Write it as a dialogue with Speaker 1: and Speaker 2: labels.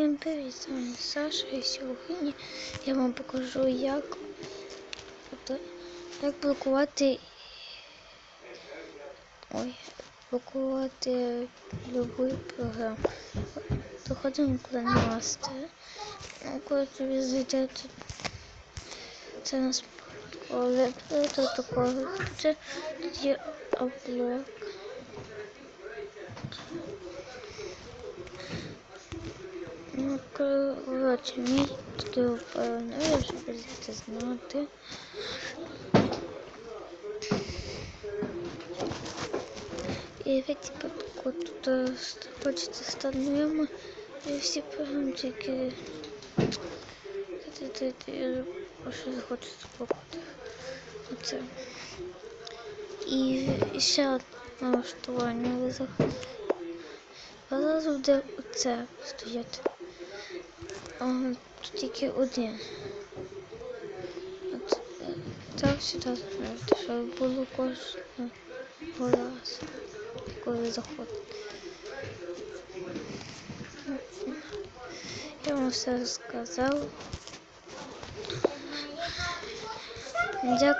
Speaker 1: Всім привіт, з вами Саша і сьогодні я вам покажу, як, як блокувати ой, блокувати любую програму. Доходимо куди на мастер. Ну, коли тобі зайде це нас коли тут такого тут є облок. Коротше, мій такий параноя, щоб це знати. І ви типу тут е, хочете встановимо і всі програмчики. Що захочете спокати. Оце. І ще одне налаштування. Зараз буде оце стояти. Ага, тут тільки один. От, е, так сюди зробити, щоб було кожного разу, коли заходить. Я вам все розказав. Дякую.